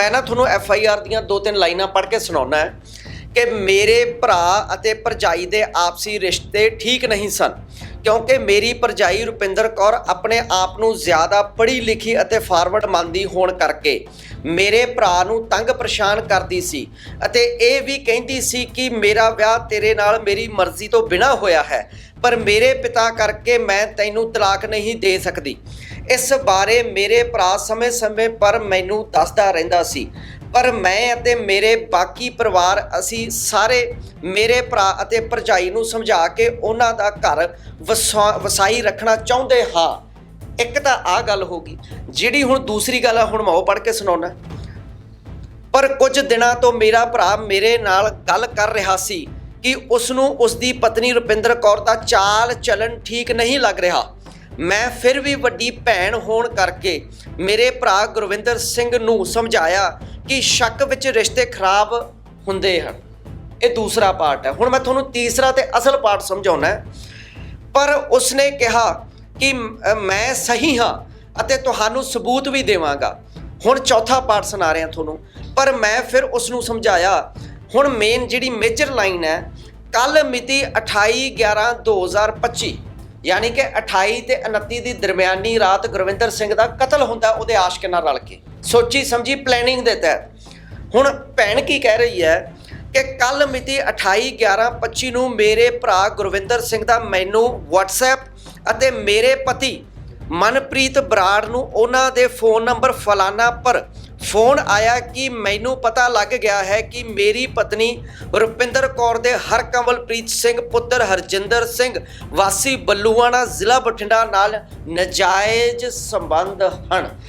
ਮੈਂ ਨਾ ਤੁਹਾਨੂੰ ਐਫ ਆਈ ਆਰ ਦੀਆਂ ਦੋ ਤਿੰਨ ਲਾਈਨਾਂ ਪੜ੍ਹ ਕੇ ਸੁਣਾਉਣਾ ਹੈ। ਕਿ ਮੇਰੇ ਭਰਾ ਅਤੇ ਭਰਜਾਈ ਦੇ ਆਪਸੀ ਰਿਸ਼ਤੇ ਠੀਕ ਨਹੀਂ ਸਨ, ਕਿਉਂਕਿ ਮੇਰੀ ਭਰਜਾਈ ਰੁਪਿੰਦਰ ਕੌਰ ਆਪਣੇ ਆਪ ਨੂੰ ਜ਼ਿਆਦਾ ਪੜ੍ਹੀ ਲਿਖੀ ਅਤੇ ਫਾਰਵਰਡ ਮੰਨਦੀ ਹੋਣ ਕਰਕੇ ਮੇਰੇ ਭਰਾ ਨੂੰ ਤੰਗ ਪਰੇਸ਼ਾਨ ਕਰਦੀ ਸੀ ਅਤੇ ਇਹ ਵੀ ਕਹਿੰਦੀ ਸੀ ਕਿ ਮੇਰਾ ਵਿਆਹ ਤੇਰੇ ਨਾਲ ਮੇਰੀ ਮਰਜ਼ੀ ਤੋਂ ਬਿਨਾ ਹੋਇਆ ਹੈ, ਪਰ ਮੇਰੇ ਪਿਤਾ ਕਰਕੇ ਮੈਂ ਤੈਨੂੰ ਤਲਾਕ ਨਹੀਂ ਦੇ ਸਕਦੀ। ਇਸ ਬਾਰੇ ਮੇਰੇ ਭਰਾ ਸਮੇਂ-ਸਮੇਂ ਪਰ ਮੈਨੂੰ ਦੱਸਦਾ ਰਹਿੰਦਾ ਸੀ ਪਰ ਮੈਂ ਅਤੇ ਮੇਰੇ ਬਾਕੀ ਪਰਿਵਾਰ ਅਸੀਂ ਸਾਰੇ ਮੇਰੇ ਭਰਾ ਅਤੇ ਭਰਜਾਈ ਨੂੰ ਸਮਝਾ ਕੇ ਉਹਨਾਂ ਦਾ ਘਰ ਵਸਾ- ਵਸਾਈ ਰੱਖਣਾ ਚਾਹੁੰਦੇ ਹਾਂ। ਇੱਕ ਤਾਂ ਆ ਗੱਲ ਹੋ ਗਈ, ਜਿਹੜੀ ਹੁਣ ਦੂਸਰੀ ਗੱਲ ਆ, ਹੁਣ ਮੈਂ ਉਹ ਪੜ੍ਹ ਕੇ ਸੁਣਾਉਣਾ ਪਰ ਕੁਝ ਦਿਨਾਂ ਤੋਂ ਮੇਰਾ ਭਰਾ ਮੇਰੇ ਨਾਲ ਗੱਲ ਕਰ ਰਿਹਾ ਸੀ ਕਿ ਉਸ ਨੂੰ ਉਸ ਦੀ ਪਤਨੀ ਰੁਪਿੰਦਰ ਕੌਰ ਦਾ ਚਾਲ ਚੱਲਣ ਠੀਕ ਨਹੀਂ ਲੱਗ ਰਿਹਾ। ਮੈਂ ਫਿਰ ਵੀ ਵੱਡੀ ਭੈਣ ਹੋਣ ਕਰਕੇ ਮੇਰੇ ਭਰਾ ਗੁਰਵਿੰਦਰ ਸਿੰਘ ਨੂੰ ਸਮਝਾਇਆ ਕਿ ਸ਼ੱਕ ਵਿੱਚ ਰਿਸ਼ਤੇ ਖਰਾਬ ਹੁੰਦੇ ਹਨ। ਇਹ ਦੂਸਰਾ ਪਾਰਟ ਹੈ। ਹੁਣ ਮੈਂ ਤੁਹਾਨੂੰ ਤੀਸਰਾ ਤੇ ਅਸਲ ਪਾਰਟ ਸਮਝਾਉਣਾ ਪਰ ਉਸਨੇ ਕਿਹਾ ਕਿ ਮੈਂ ਸਹੀ ਹਾਂ ਅਤੇ ਤੁਹਾਨੂੰ ਸਬੂਤ ਵੀ ਦੇਵਾਂਗਾ। ਹੁਣ ਚੌਥਾ ਪਾਰਟ ਸੁਣਾ ਰਿਹਾ ਤੁਹਾਨੂੰ। ਪਰ ਮੈਂ ਫਿਰ ਉਸ ਨੂੰ ਸਮਝਾਇਆ, ਹੁਣ ਮੇਨ ਜਿਹੜੀ ਮੇਜਰ ਲਾਈਨ ਹੈ ਕੱਲ ਮਿਤੀ 28 11 2025 ਯਾਨੀ ਕਿ 28 ਤੇ 29 ਦੀ ਦਰਮਿਆਨੀ ਰਾਤ ਗੁਰਵਿੰਦਰ ਸਿੰਘ ਦਾ ਕਤਲ ਹੁੰਦਾ, ਉਹਦੇ ਆਸ਼ਕ ਨਾਲ ਰਲ ਕੇ। ਸੋਚੀ ਸਮਝੀ ਪਲੈਨਿੰਗ ਦੇ ਤਹਿਤ। ਹੁਣ ਭੈਣ ਕੀ ਕਹਿ ਰਹੀ ਹੈ ਕਿ ਕੱਲ ਮਿਤੀ 28 11 25 ਨੂੰ ਮੇਰੇ ਭਰਾ ਗੁਰਵਿੰਦਰ ਸਿੰਘ ਦਾ ਮੈਨੂੰ WhatsApp ਅਤੇ ਮੇਰੇ ਪਤੀ ਮਨਪ੍ਰੀਤ ਬਰਾੜ ਨੂੰ ਉਹਨਾਂ ਦੇ ਫੋਨ ਨੰਬਰ ਫਲਾਨਾ ਪਰ ਫੋਨ ਆਇਆ ਕਿ ਮੈਨੂੰ ਪਤਾ ਲੱਗ ਗਿਆ ਹੈ ਕਿ ਮੇਰੀ ਪਤਨੀ ਰੁਪਿੰਦਰ ਕੌਰ ਦੇ ਹਰਕਮਲਪ੍ਰੀਤ ਸਿੰਘ ਪੁੱਤਰ ਹਰਜਿੰਦਰ ਸਿੰਘ ਵਾਸੀ ਬੱਲੂਆਣਾ ਜ਼ਿਲ੍ਹਾ ਬਠਿੰਡਾ ਨਾਲ ਨਜਾਇਜ਼ ਸੰਬੰਧ ਹਨ।